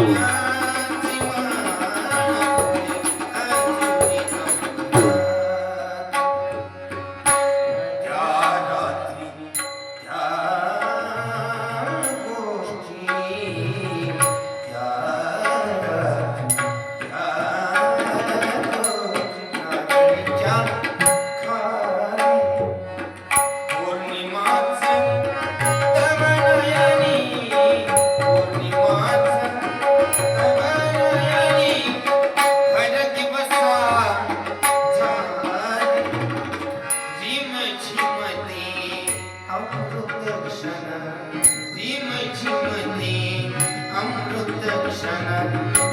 tudo. अमृत क्षण झिम झिमते अमृत क्षण